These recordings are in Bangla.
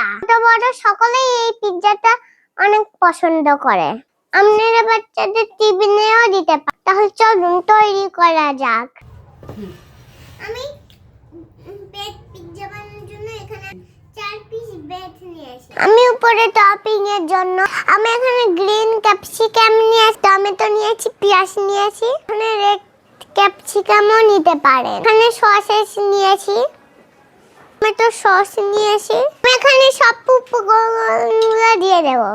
ছোট বড় সকলেই এই পিৎজাটা অনেক পছন্দ করে। আপনারা বাচ্চাদের টিফিনেও দিতে পারেন তাহলে চলুন তৈরি করা যাক। আমি ব্রেড পিৎজা বানানোর জন্য এখানে চার পিস ব্রেড নিয়েছি আমি উপরে টপিং এর জন্য আমি এখানে গ্রিন ক্যাপসিকাম নিয়েছি টমেটো নিয়েছি পেঁয়াজ নিয়েছি এখানে রেড ক্যাপসিকামও নিতে পারেন। এখানে সসেস নিয়েছি টমেটো সস নিয়েছি এখানে সব উপকরণগুলো দিয়ে দেবো।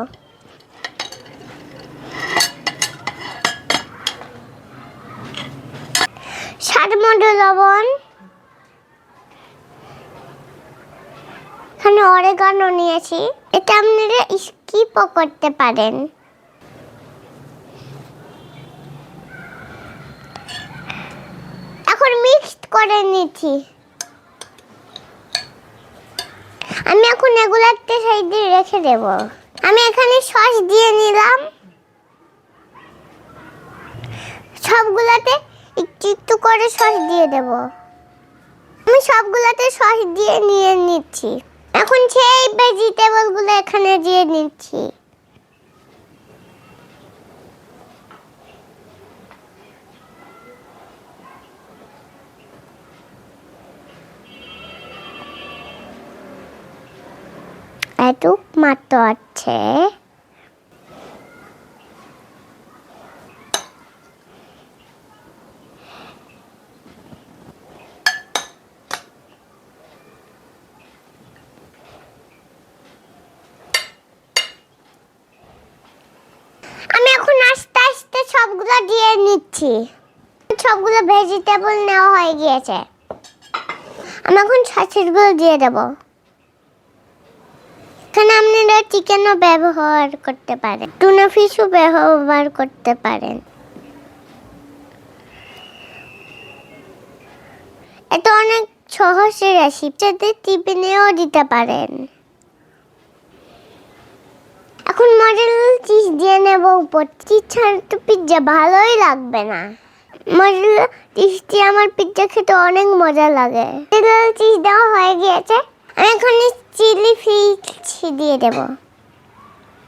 স্বাদ লবণ। এখানে অরেগানো নিয়েছি। এটা আপনারা স্কিপও করতে পারেন। এখন মিক্সড করে নিচ্ছি। আমি এখন এগুলোতে সাইডে রেখে দেব। আমি এখানে সস দিয়ে নিলাম। সবগুলাতে একটু একটু করে সস দিয়ে দেব। আমি সবগুলাতে সস দিয়ে নিয়ে নিচ্ছি। এখন সেই ভেজিটেবলগুলো এখানে দিয়ে নিচ্ছি। এটুক মাত্র আছে। আমি এখন আস্তে আস্তে সবগুলো দিয়ে নিচ্ছি। সবগুলো ভেজিটেবল নেওয়া হয়ে গিয়েছে। আমি এখন সসেসগুলো দিয়ে দেবো। এখানে আপনারা চিকেনও ব্যবহার করতে পারেন টুনা ফিশও ব্যবহার করতে পারেন। এটা অনেক সহজ রেসিপি যাতে টিফিনেও দিতে পারেন। এখন মজারেলা চিজ দিয়ে নেব উপর। চিজ ছাড়া তো পিৎজা ভালোই লাগবে না। মজারেলা চিজ দিয়ে আমার পিৎজা খেতে অনেক মজা লাগে। চিজ দেওয়া হয়ে গিয়েছে। আমি এখানে চিলি ফ্লেক্স দিয়ে দেব।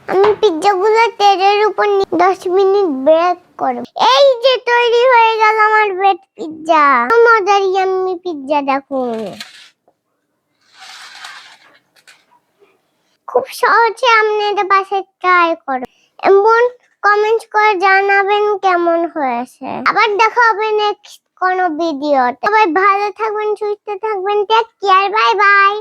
আমি পিৎজাগুলো তেলের উপর দশ মিনিট ব্রেক করব। এই যে তৈরি হয়ে গেল আমার ব্রেড পিৎজা মজার ইয়াম্মি পিৎজা দেখুন খুব সহজে আপনাদের বাসায় ট্রাই করো। এমন কমেন্ট করে জানাবেন কেমন হয়েছে। আবার দেখা হবে নেক্সট কোনো ভিডিওতে সবাই ভালো থাকবেন, সুস্থ থাকবেন টেক কেয়ার বাই বাই